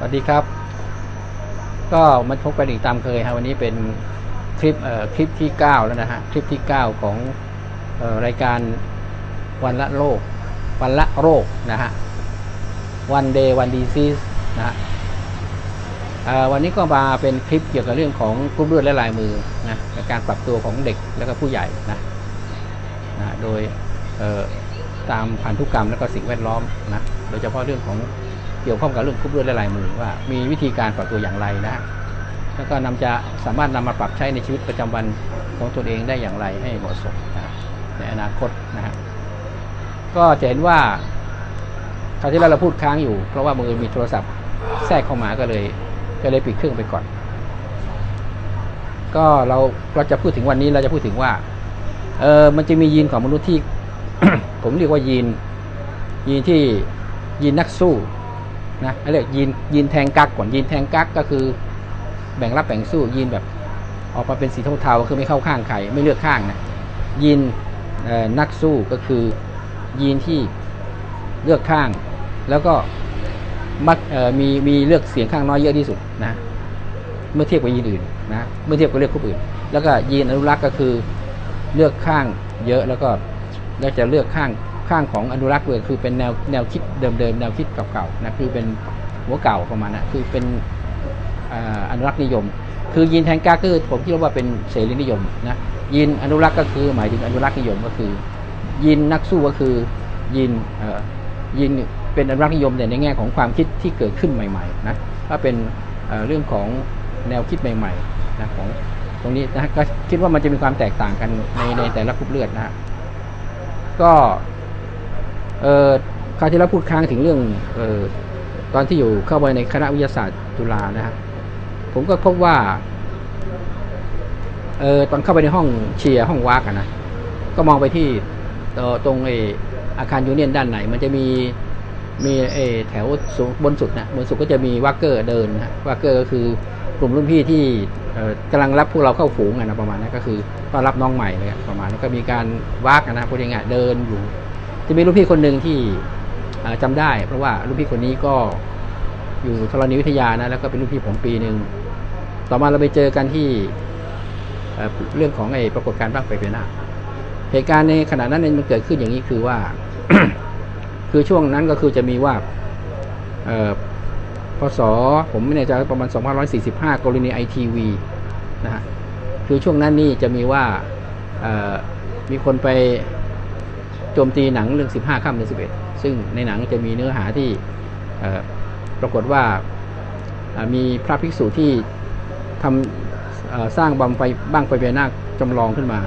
สวัสดีครับ ก็มาพบกันอีกตามเคยฮะวันนี้เป็นคลิปเอ่อคลิปที่ 9 แล้วนะฮะคลิปที่ 9 ของเอ่อรายการวันละโรควันละโรคนะฮะ one day one disease นะฮะวันนี้ก็มาเป็นคลิปเกี่ยวกับเรื่องของกรุ๊ปเลือดและลายมือนะการปรับตัวของเด็กแล้วก็ผู้ใหญ่นะนะโดยเอ่อตามพันธุกรรมและก็สิ่งแวดล้อมนะโดยเฉพาะเรื่องของ เกี่ยวข้องกับเรื่องกรุ๊ปเลือดและลายมือว่ามีวิธีการปรับตัวอย่างไรนะแล้วก็นำจะสามารถนำมาปรับใช้ในชีวิตประจำวันของตนเองได้อย่างไรให้เหมาะสมนะในอนาคตนะฮะก็จะเห็นว่าคราวที่แล้วเราพูดค้างอยู่ เพราะว่ามือมีโทรศัพท์แทรกเข้ามาก็เลยก็เลยปิดเครื่องไปก่อน ก็เราเราจะพูดถึงวันนี้เราจะพูดถึงว่าเออมันจะมียีนของมนุษย์ที่ ผมเรียกว่ายีนยีนที่ยีนนักสู้ นะเรียกยีนยีนแทงกักก่อนยีนแทงกักก็คือ แบ่งรับแบ่งสู้ยีนแบบออกมาเป็นสีเทาๆคือไม่เข้าข้างใครไม่เลือกข้างนะยีนนักสู้ก็คือยีนที่เลือกข้าง แล้วก็มักมีมีเลือกเสียงข้างน้อยเยอะที่สุดนะเมื่อเทียบกับยีนอื่นนะเมื่อเทียบกับเลือกคู่อื่น แล้วก็ยีนอนุรักษ์ก็คือเลือกข้างเยอะแล้วก็แล้วจะเลือกข้าง ข้างของอนุรักษ์เลยคือเป็นแนวแนวคิดเดิมๆแนวคิดเก่าๆนะคือเป็นหัวเก่าประมาณนะคือเป็นออนุรักษ์นิยม คือยีนแทงกาคือผมคิดว่าเป็นเสรีนิยมนะยีนอนุรักษ์ก็คือหมายถึงอนุรักษ์นิยมก็คือยีนนักสู้ก็คือยีนเอ่อยีนเป็นอนุรักษ์นิยมแต่ในแง่ของความคิดที่เกิดขึ้นใหม่ๆนะถ้าเป็นเเรื่องของแนวคิดใหม่ๆนะของตรงนี้นะก็คิดว่ามันจะมีความแตกต่างกันในในแต่ละกรุ๊ปเลือดนะก็ เอ่อคราวที่เราพูดค้างถึงเรื่องเอ่อตอนที่อยู่เข้าไปในคณะวิทยาศาสตร์จุฬานะฮะผมก็พบว่าเออตอนเข้าไปในห้องเชียร์ห้องวากนะก็มองไปที่ตรงไออาคารยูเนียนด้านไหน มันจะมีมีไอแถวสูงบนสุดนะบนสุดก็จะมีวักเกอร์เดินนะวักเกอร์ก็คือกลุ่มรุ่นพี่ที่เอ่อกำลังรับพวกเราเข้าฝูงนะประมาณนั้นก็คือต้อนรับน้องใหม่เลยอะประมาณนั้นก็มีการวักนะพูดง่ายๆเดินอยู่ จะมีรุ่นพี่คนหนึ่งที่เอ่อจำได้ เพราะว่ารุ่นพี่คนนี้ก็อยู่ธรณีวิทยานะแล้วก็เป็นรุ่นพี่ผมปีหนึ่งต่อมาเราไปเจอกันที่เเรื่องของไอ้ปรากฏการณ์บ้างไฟเปียนาเหตุการณ์ในขณะนั้นเนยมันเกิดขึ้นอย่างนี้คือว่า คือช่วงนั้นก็คือจะมีว่าเออพศผมไม่แน่ใจประมาณ 2545 กรณีไอทีวีนะฮะคือช่วงนั้นนี่จะมีว่ามีคนไป จมตีหนังเรื่อง 15ค่ำเดือน11 ซึ่งในหนังจะมีเนื้อหาที่ปรากฏว่ามีพระภิกษุที่ทำสร้างบังไฟบ้างไฟพญานาคจำลองขึ้นมา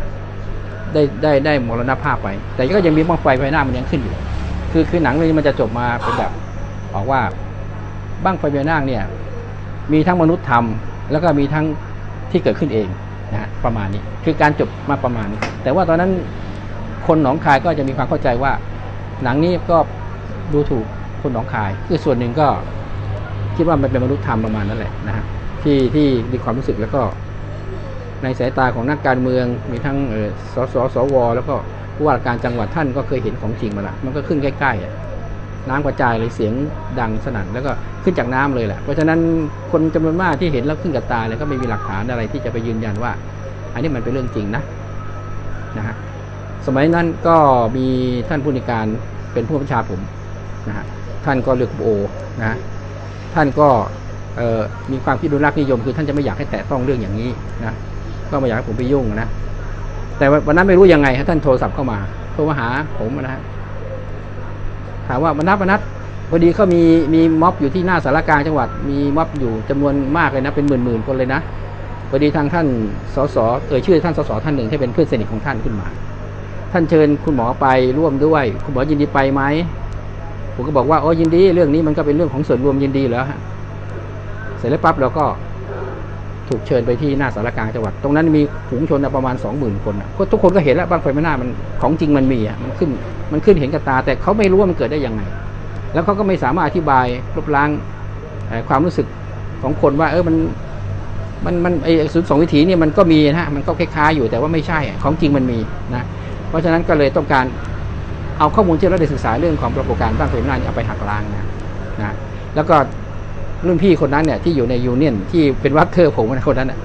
ได้ได้ได้มรณภาพไป แต่ก็ยังมีบ้างไฟไฟหน้ามันยังขึ้นอยู่ คือคือหนังเรื่องนี้มันจะจบมาเป็นแบบบอกว่าบ้างไฟพญานาคเนี่ยมีทั้งมนุษย์ทำแล้วก็มีทั้งที่เกิดขึ้นเองนะฮะประมาณนี้ คือการจบมาประมาณนี้แต่ว่าตอนนั้น คนหนองคายก็จะมีความเข้าใจว่า หนังนี้ก็ดูถูกคนหนองคาย คือส่วนหนึ่งก็คิดว่ามันเป็นมนุษย์ทำประมาณนั้นแหละนะฮะที่ที่มีความรู้สึกแล้วก็ในสายตาของนักการเมืองมีทั้งเออสสสว แล้วก็ผู้ว่าการจังหวัดท่านก็เคยเห็นของจริงมาละมันก็ขึ้นใกล้ๆน้ำกระจายเลยเสียงดังสนั่นแล้วก็ขึ้นจากน้ำเลยแหละเพราะฉะนั้นคนจำนวนมากที่เห็นแล้วขึ้นกับตาเลยก็ไม่มีหลักฐานอะไรที่จะไปยืนยันว่า อันนี้มันเป็นเรื่องจริงนะนะฮะ สมัยนั้นก็มีท่านผู้ในการเป็นผู้บัญชาผมนะฮะท่านก็เลือกโอนะท่านก็มีความคิดอนุรักนิยม คือท่านจะไม่อยากให้แตะต้องเรื่องอย่างนี้นะก็ไม่อยากให้ผมไปยุ่งนะแต่วันนั้นไม่รู้ยังไงท่านโทรศัพท์เข้ามาโทรมาหาผมนะฮะถามว่าบรรทัดบรรทัดพอดีเขามีมีม็อบอยู่ที่หน้าสารกลางจังหวัด มีม็อบอยู่จำนวนมากเลยนะ เป็นหมื่นหมื่นๆคนเลยนะพอดีทางท่านสสเอ่ยชื่อท่านสสท่านหนึ่งที่เป็นเพื่อนสนิทของท่านขึ้นมา ท่านเชิญคุณหมอไปร่วมด้วย คุณหมอยินดีไปไหมผมก็บอกว่าโอ้ยินดี เรื่องนี้มันก็เป็นเรื่องของส่วนรวมยินดีแล้วฮะเสร็จแล้วปั๊บเราก็ถูกเชิญไปที่หน้าสารกลางจังหวัด ตรงนั้นมีฝูงชนนประมาณสองหมื่นคนก็ทุกคนก็เห็นแล้วบ้างไฟไม่น่ามันของจริงมันมีอะมันขึ้นมันขึ้นเห็นกับตา แต่เขาไม่รู้ว่ามันเกิดได้ยังไง แล้วเขาก็ไม่สามารถอธิบายลบล้างความรู้สึกของคนว่า เออมันมันมันไอ้ศูนย์สองวิถีเนี่ยมันก็มีนะฮะมันก็คล้ายๆอยู่แต่ว่าไม่ใช่ของจริงมันมีนะ เพราะฉะนั้นก็เลยต้องการเอาข้อมูลที่เราได้ศึกษาเรื่องของปรากฏการณ์บ้างไฟไม่น่าเนี่ยเอาไปหักล้างนะนะแล้วก็รุ่นพี่คนนั้นเนี่ยที่อยู่ในยูเนียนที่เป็นวัคเกอร์ผมนะคนนั้นน่ะ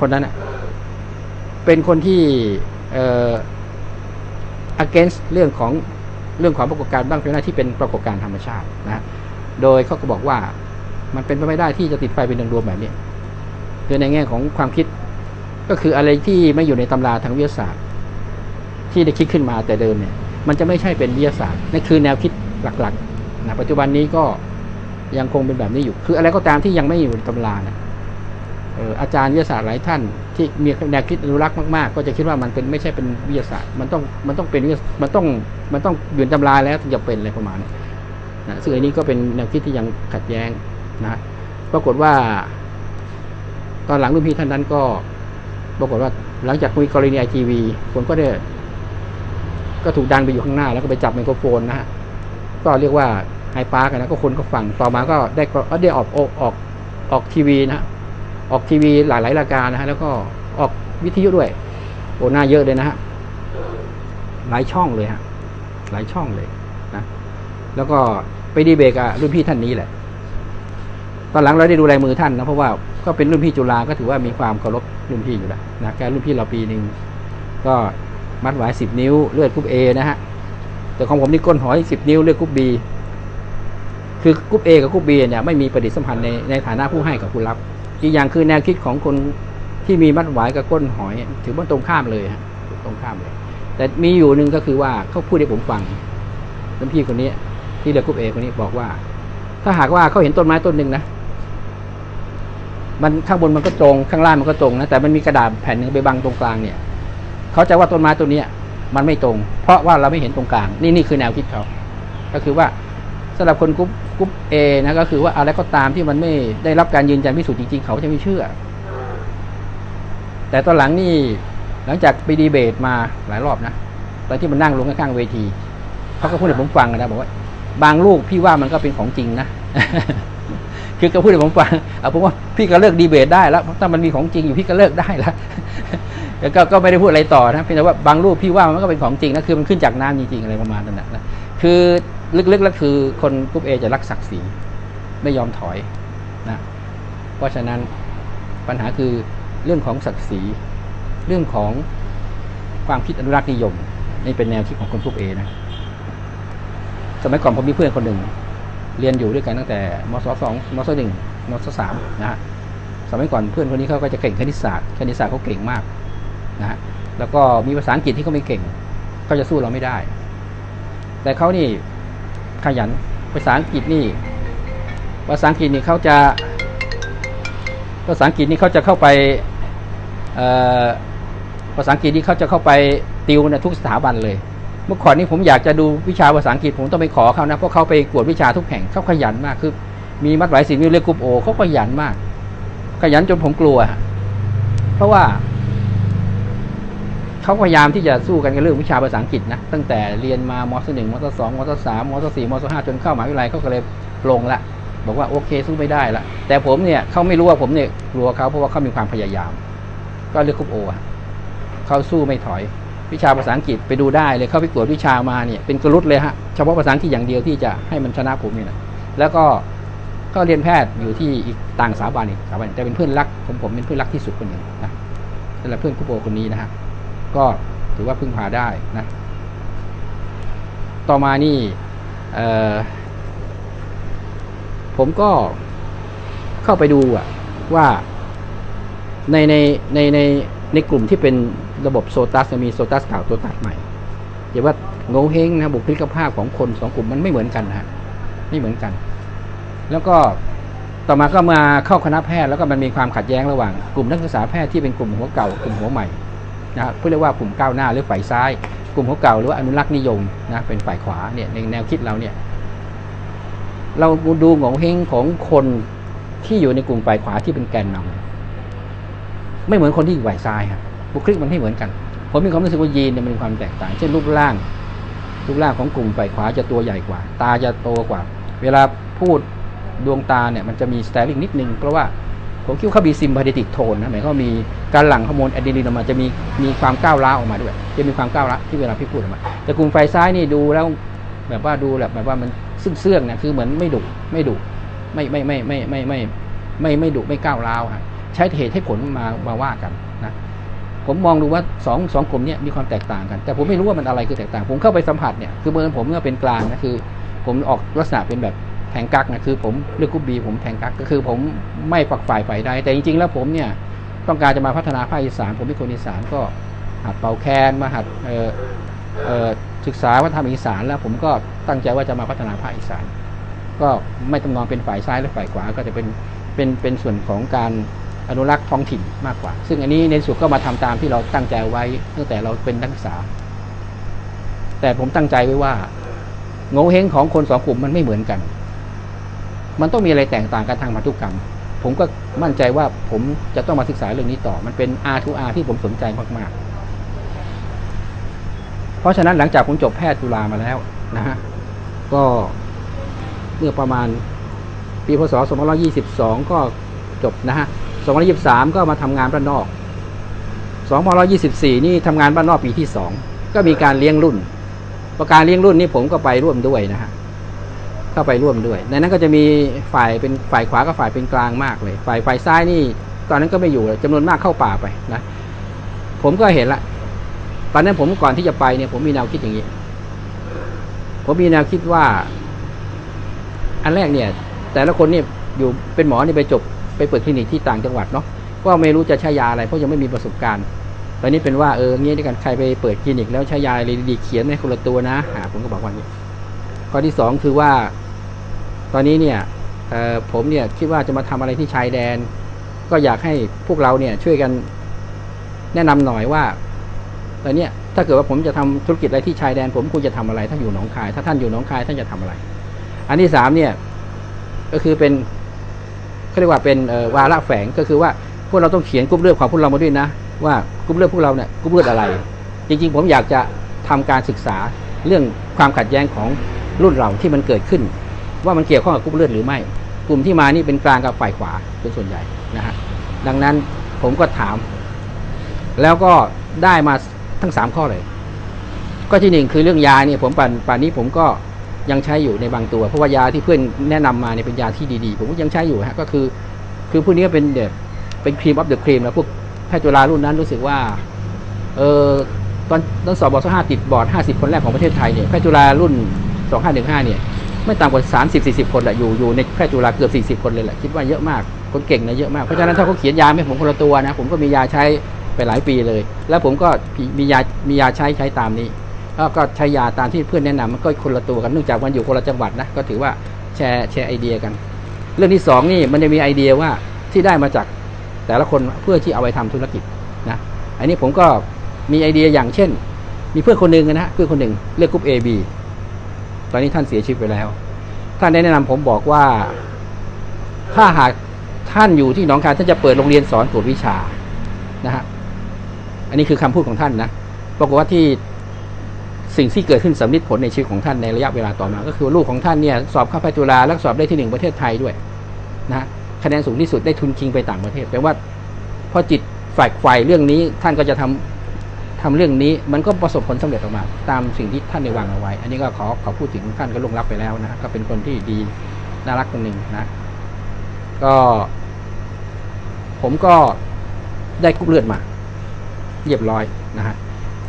คนนั้นน่ะเป็นคนที่เอ่อ against เรื่องของเรื่องของปรากฏการณ์บ้างไฟหน้าที่เป็นปรากฏการณ์ธรรมชาตินะ โดยเขาก็บอกว่ามันเป็นไปไม่ได้ที่จะติดไฟเป็นดวงดวงแบบนี้คือในแง่ของความคิดก็คืออะไรที่ไม่อยู่ในตำราทางวิทยาศาสตร์ ที่ได้คิดขึ้นมาแต่เดิมเนี่ย มันจะไม่ใช่เป็นวิทยาศาสตร์นั่นคือแนวคิดหลักๆนะปัจจุบันนี้ก็ยังคงเป็นแบบนี้อยู่ คืออะไรก็ตามที่ยังไม่อยู่ในตำรานะเอ่ออาจารย์วิทยาศาสตร์หลายท่าน ที่มีแนวคิดอนุรักษ์มากๆ ก็จะคิดว่ามันเป็นไม่ใช่เป็นวิทยาศาสตร์ มันต้องมันต้องเป็นมันต้องมันต้องอยู่ในตำราแล้วถึงจะเป็นอะไรประมาณนี้นะซึ่งอันนี้ก็เป็นแนวคิดที่ยังขัดแย้งนะปรากฏว่า ตอนหลังรุ่นพี่ท่านนั้นก็ ปรากฏว่าหลังจากมีกรณีไอทีวีคนก็ได้ ก็ถูกดันไปอยู่ข้างหน้าแล้วก็ไปจับไมโครโฟนนะฮะก็เรียกว่าไฮปาร์กนะก็คนก็ฟังต่อมาก็ได้ก็ได้ออกออกออกออกทีวีนะออกทีวีหลายหลายรายการนะฮะแล้วก็ออกวิทยุด้วยโอ้หน้าเยอะเลยนะฮะหลายช่องเลยฮะหลายช่องเลยนะ แล้วก็ไปดีเบตกับรุ่นพี่ท่านนี้แหละ ตอนหลังเราได้ดูลายมือท่านนะเพราะว่าก็เป็นรุ่นพี่จุฬาก็ถือว่ามีความเคารพรุ่นพี่อยู่แล้วนะแกรุ่นพี่เราปีหนึ่งก็ มัดหวายสิบนิ้วเลือดกรุ๊ปเอนะฮะแต่ของผมนี่ก้นหอยสิบนิ้วเลือดกรุ๊ปบีคือกรุ๊ปเอกับกรุ๊ปบีเนี่ยไม่มีปฏิสัมพันธ์ในในฐานะผู้ให้กับผู้รับ อีกอย่างคือแนวคิดของคนที่มีมัดหวายกับก้นหอย ถือว่าตรงข้ามเลยฮะตรงข้ามเลย แต่มีอยู่หนึ่งก็คือว่าเขาพูดให้ผมฟังรุ่นพี่คนนี้ที่เลือกกรุ๊ปเอคนนี้บอกว่า ถ้าหากว่าเขาเห็นต้นไม้ต้นหนึ่งนะมันข้างบนมันก็ตรงข้างล่างมันก็ตรงนะแต่มันมีกระดาษแผ่นหนึ่งไปบังตรงกลางเนี่ย เขาจะว่าต้นไม้ต้นเนี้ยมันไม่ตรง เพราะว่าเราไม่เห็นตรงกลาง นี่นี่คือแนวคิดเขา ก็คือว่าสำหรับคนกรุ๊ปกรุ๊ปเอนะก็คือว่าอะไรก็ตามที่มันไม่ได้รับการยืนยันพิสูจน์จริงๆ เขาจะไม่เชื่อ แต่ตอนหลังนี่หลังจากไปดีเบตมาหลายรอบนะตอนที่มันนั่งลงข้างๆเวทีเขาก็พูดให้ผมฟังนะบอกว่า บางลูกพี่ว่ามันก็เป็นของจริงนะคือก็พูดให้ผมฟังเอาผมว่าพี่ก็เลิกดีเบตได้แล้วถ้ามันมีของจริงอยู่พี่ก็เลิกได้แล้ว แล้วก็ก็ไม่ได้พูดอะไรต่อนะเพียงแต่ว่าบางรูปพี่ว่ามันก็เป็นของจริงนะคือมันขึ้นจากน้ำจริงๆอะไรประมาณนั้นนะนะคือลึกๆแล้วคือคนกรุ๊ปเอจะรักศักดิ์ศรีไม่ยอมถอยนะเพราะฉะนั้นปัญหาคือเรื่องของศักดิ์ศรีเรื่องของความคิดอนุรักษ์นิยม นี่เป็นแนวคิดของคนกรุ๊ปเอนะสมัยก่อนผมมีเพื่อนคนหนึ่งเรียนอยู่ด้วยกันตั้งแต่มศสองมศหนึ่งมศสามนะฮะสมัยก่อนเพื่อนคนนี้เขาก็จะเก่งคณิตศาสตร์คณิตศาสตร์เขาเก่งมาก นะแล้วก็มีภาษาอังกฤษที่เขาไม่เก่งเขาจะสู้เราไม่ได้ แต่เขานี่ขยันภาษาอังกฤษนี่ภาษาอังกฤษนี่เขาจะภาษาอังกฤษนี่เขาจะเข้าไปภาษาอังกฤษนี่เขาจะเข้าไปติวในทุกสถาบันเลย เมื่อก่อนนี้ผมอยากจะดูวิชาภาษาอังกฤษผมต้องไปขอเขานะเพราะเขาไปกวดวิชาทุกแห่งเขาขยันมากคือ มีมัดหลายสิ่งมีเรียกกรุ๊ปโอเขาขยันมาก ขยันจนผมกลัว เพราะว่า เขาพยายามที่จะสู้กันกับเรื่องวิชาภาษาอังกฤษนะตั้งแต่เรียนมามศหนึ่งมศสองมศสามมศสี่มศห้าจนเข้ามหาวิทยาลัยเขาก็เลยลงละ บอกว่าโอเคสู้ไม่ได้ละแต่ผมเนี่ยเขาไม่รู้ว่าผมเนี่ยกลัวเขาเพราะว่าเขามีความพยายาม ก็เลือกกรุ๊ปโอะเขาสู้ไม่ถอย วิชาภาษาอังกฤษไปดูได้เลยเขาไปกวดวิชามาเนี่ยเป็นกระลุดเลยฮะเฉพาะภาษาอังกฤษอย่างเดียวที่จะให้มันชนะผมเนี่ยนะแล้วก็ก็เรียนแพทย์อยู่ที่อีกต่างสถาบันอีกสถาบันแต่เป็นเพื่อนรักผมผมเป็นเพื่อนรักที่สุดคนหนึ่งนะสำหรับเพื่อนคุโปคนนี้นะฮะ ก็ถือว่าพึ่งพาได้นะต่อมานี่ผมก็เข้าไปดูว่าในในในในในกลุ่มที่เป็นระบบโซตัสมีโซตัสเก่าตัวตัดใหม่เดี๋ยวว่าโงเฮงนะบุคลิกภาพของคนสองกลุ่มมันไม่เหมือนกันนะฮะไม่เหมือนกัน แล้วก็ต่อมาก็มาเข้าคณะแพทย์แล้วก็มันมีความขัดแย้งระหว่างกลุ่มนักศึกษาแพทย์ที่เป็นกลุ่มหัวเก่ากลุ่มหัวใหม่ นะเพื่อเรียกว่ากลุ่มก้าวหน้าหรือฝ่ายซ้าย กลุ่มหัวเก่าหรือว่าอนุรักษ์นิยมนะเป็นฝ่ายขวาเนี่ยในแนวคิดเราเนี่ยเราดูโงเฮงของคนที่อยู่ในกลุ่มฝ่ายขวาที่เป็นแกนนำไม่เหมือนคนที่อยู่ฝ่ายซ้ายครับบุคลิกมันไม่เหมือนกัน ผมมีความรู้สึกว่ายีนเนี่ยมันมีความแตกต่าง เช่นรูปร่าง รูปร่างของกลุ่มฝ่ายขวาจะตัวใหญ่กว่า ตาจะโตกว่า เวลาพูดดวงตาเนี่ยมันจะมีสไตลิ่งนิดนึงเพราะว่า ผมคิดว่าเขามีซิมพาเดติกโทนนะหมายความว่ามีการหลั่งฮอร์โมนอะดรีนาลีนออกมาจะมีมีความก้าวร้าวออกมาด้วย จะมีความก้าวร้าวที่เวลาพี่พูดออกมาแต่กลุ่มฝ่ายซ้ายนี่ดูแล้วแบบว่าดูแบบแบบว่ามันซึ่งเสื่องๆเนี่ยคือเหมือนไม่ดุไม่ดุไม่ไม่ไม่ไม่ไม่ไม่ไม่ไม่ดุไม่ก้าวร้าวฮะใช้เหตุให้ผลมามาว่ากันนะผมมองดูว่าสองสองกลุ่มนี้มีความแตกต่างกัน แต่ผมไม่รู้ว่ามันอะไรคือแตกต่าง ผมเข้าไปสัมผัสเนี่ยคือเมื่อผมก็เป็นกลางนะคือ ผมออกลักษณะเป็นแบบ แทงกักนะคือผมเลือกกรุ๊ปบีผมแทงกักก็คือผมไม่ฝักฝ่ายฝ่ายใดแต่จริงๆ แล้วผมเนี่ยต้องการจะมาพัฒนาภาคอีสานผมเป็นคนอีสานก็หัดเป่าแคนมาหัดศึกษาวัฒนธรรมอีสานแล้วผมก็ตั้งใจว่าจะมาพัฒนาภาคอีสาน ก็ไม่ต้องมองเป็นฝ่ายซ้ายหรือฝ่ายขวาก็จะเป็นเป็นเป็นส่วนของการอนุรักษ์ท้องถิ่นมากกว่า ซึ่งอันนี้ในสุดก็มาทำตามที่เราตั้งใจไว้ตั้งแต่เราเป็นนักศึกษา แต่ผมตั้งใจไว้ว่าโง่เฮงของคนสองกลุ่มมันไม่เหมือนกัน มันต้องมีอะไรแตกต่างกันทางพันธุกรรม ผมก็มั่นใจว่าผมจะต้องมาศึกษาเรื่องนี้ต่อ มันเป็น R to R ที่ผมสนใจมากๆ เพราะฉะนั้นหลังจากผมจบแพทย์จุฬามาแล้วนะฮะก็เมื่อประมาณปีพศ 2522 ก็จบนะฮะ 2523 ก็มาทำงานบ้านนอก 2524 นี่ทำงานบ้านนอกปีที่ 2 ก็มีการเลี้ยงรุ่น ประการเลี้ยงรุ่นนี่ผมก็ไปร่วมด้วยนะฮะ เข้าไปร่วมด้วย ในนั้นก็จะมีฝ่ายเป็นฝ่ายขวากับฝ่ายเป็นกลางมากเลย ฝ่ายฝ่ายซ้ายนี่ตอนนั้นก็ไม่อยู่จำนวนมากเข้าป่าไปนะผมก็เห็นละ ตอนนั้นผมก่อนที่จะไปเนี่ย ผมมีแนวคิดอย่างนี้ ผมมีแนวคิดว่า อันแรกเนี่ย แต่ละคนเนี่ยอยู่เป็นหมอนี่ไปจบไปเปิดคลินิกที่ต่างจังหวัดเนาะก็ไม่รู้จะใช้ยาอะไรเพราะยังไม่มีประสบการณ์ตอนนี้เป็นว่าเอองี้ด้วยกันใครไปเปิดคลินิกแล้วใช้ยาอะไรดีเขียนให้คนละตัวนะอ่าผมก็บอกว่านี้ข้อที่สองคือว่า ตอนนี้เนี่ยผมเนี่ยคิดว่าจะมาทำอะไรที่ชายแดน ก็อยากให้พวกเราเนี่ยช่วยกันแนะนำหน่อยว่าตอนเนี้ยถ้าเกิดว่าผมจะทำธุรกิจอะไรที่ชายแดน ผมควรจะทำอะไร ถ้าอยู่หนองคาย ถ้าท่านอยู่หนองคายท่านจะทำอะไร อันที่สามเนี่ย ก็คือเป็นเขาเรียกว่าเป็นวาระแฝงก็คือว่าพวกเราต้องเขียนกรุ๊ปเลือดของพวกเรามาด้วยนะ ว่ากรุ๊ปเลือดพวกเราเนี่ยกรุ๊ปเลือดอะไร จริง ๆ ผมอยากจะทำการศึกษาเรื่องความขัดแย้งของรุ่นเราที่มันเกิดขึ้น ว่ามันเกี่ยวข้องกับกรุ๊ปเลือดหรือไม่ กลุ่มที่มานี่เป็นกลางกับฝ่ายขวาเป็นส่วนใหญ่นะฮะดังนั้นผมก็ถาม แล้วก็ได้มาทั้งสามข้อเลย ก็ที่หนึ่งคือเรื่องยาเนี่ยผมป่านป่านนี้ผมก็ยังใช้อยู่ในบางตัว เพราะว่ายาที่เพื่อนแนะนำมาเนี่ยเป็นยาที่ดีๆ ผมก็ยังใช้อยู่ฮะก็คือ คือพวกนี้เป็นแบบเป็นครีมออฟเดอะครีมแล้วพวกแพทย์จุฬารุ่นนั้นรู้สึกว่าเออตอนตอนสอบบอสห้าติดบอร์ดห้าสิบคนแรกของประเทศไทยเนี่ยแพทย์จุฬารุ่นสองห้าหนึ่งห้าเนี่ย ไม่ต่ำกว่าสามสิบสี่สิบคนแหละอยู่อยู่ในแพทย์จุฬาเกือบสี่สิบคนเลยแหละคิดว่าเยอะมากคนเก่งนะเยอะมากเพราะฉะนั้นถ้าเขาเขียนยาให้ผมคนละตัวนะผมก็มียาใช้ไปหลายปีเลย แล้วผมก็มียามียาใช้ใช้ตามนี้แล้วก็ใช้ยาตามที่เพื่อนแนะนำมันก็คนละตัวกันเนื่องจากมันอยู่คนละจังหวัดนะก็ถือว่าแชร์แชร์ไอเดียกัน เรื่องที่สองนี่มันจะมีไอเดียว่าที่ได้มาจากแต่ละคนเพื่อที่เอาไปทำธุรกิจนะอันนี้ผมก็มีไอเดียอย่างเช่น มีเพื่อนคนหนึ่งนะฮะเพื่อนคนหนึ่งเลือกกรุ๊ป A B ตอนนี้ท่านเสียชีวิตไปแล้ว ท่านได้แนะนำผมบอกว่า ถ้าหากท่านอยู่ที่หนองคายท่านจะเปิดโรงเรียนสอนกวดวิชานะฮะอันนี้คือคำพูดของท่านนะปรากฏว่าที่สิ่งที่เกิดขึ้นสำลิดผลในชีวิตของท่านในระยะเวลาต่อมา ก็คือลูกของท่านเนี่ยสอบเข้าแพทย์จุฬาแล้วสอบได้ที่หนึ่งประเทศไทยด้วยนะคะแนนสูงที่สุดได้ทุนคิงไปต่างประเทศแปลว่าพอจิตฝ่ายฝ่ายเรื่องนี้ท่านก็จะทำ ทำเรื่องนี้มันก็ประสบผลสำเร็จออกมา ตามสิ่งที่ท่านได้วางเอาไว้ อันนี้ก็ขอขอพูดถึงท่านก็ลงรับไปแล้วนะก็เป็นคนที่ดีน่ารักคนหนึ่งนะ ก็ ผมก็ได้กรุ๊ปเลือดมา เรียบร้อยนะฮะ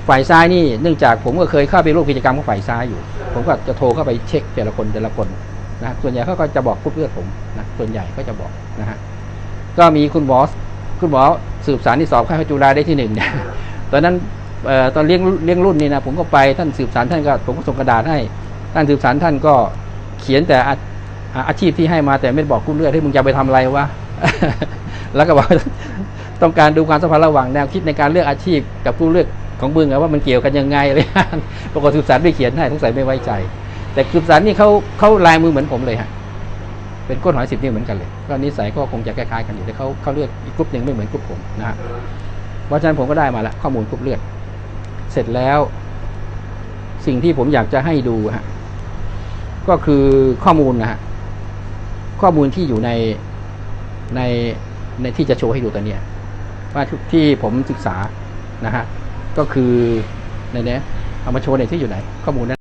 ฝ่ายซ้ายนี่เนื่องจากผมก็เคยเข้าไปร่วมกิจกรรมของฝ่ายซ้ายอยู่ ผมก็จะโทรเข้าไปเช็คแต่ละคนแต่ละคนนะส่วนใหญ่เขาก็จะบอกกรุ๊ปเลือดผมนะส่วนใหญ่ก็จะบอกนะฮะก็มีคุณหมอคุณหมอสืบสารที่สอบข้าจุฬาได้ที่หนึ่งเนี่ยตอนนั้น ตอนเลี้ยงเลี้ยงรุ่นนี่นะผมก็ไปท่านสืบสารท่านก็ผมก็ส่งกระดาษให้ท่านสืบสารท่านก็เขียนแต่อาอ่าชีพที่ให้มาแต่ไม่บอกกรุ๊ปเลือดให้มึงจะไปทำอะไรวะแล้วก็บอกต้องการดูความสัมพันธ์ระหว่างแนวคิดในการเลือกอาชีพกับผู้เลือกของบึงอว่ามันเกี่ยวกันยังไงเลยปรากฏสืบสารไม่เขียนให้สงสัยไม่ไว้ใจ แต่สืบสารนี่เขาเขาลายมือเหมือนผมเลยฮะเป็นก้นหอยสิบนิ้วเหมือนกันเลยก็นิสัยก็คงจะคล้ายๆกันอยู่แต่เขาเขาเลือกอีกกลุ่มหนึ่งไม่เหมือนกลุ่มผมนะฮะเพราะฉะนั้นผมก็ได้มาละข้อมูลกลุ่มเลือด เสร็จแล้ว สิ่งที่ผมอยากจะให้ดูฮะก็คือข้อมูลนะฮะข้อมูลที่อยู่ในในในที่จะโชว์ให้ดูตอนเนี้ยว่าที่ผมศึกษานะฮะก็คือในเนี้ยเอามาโชว์ในที่อยู่ไหน ข้อมูลนั้น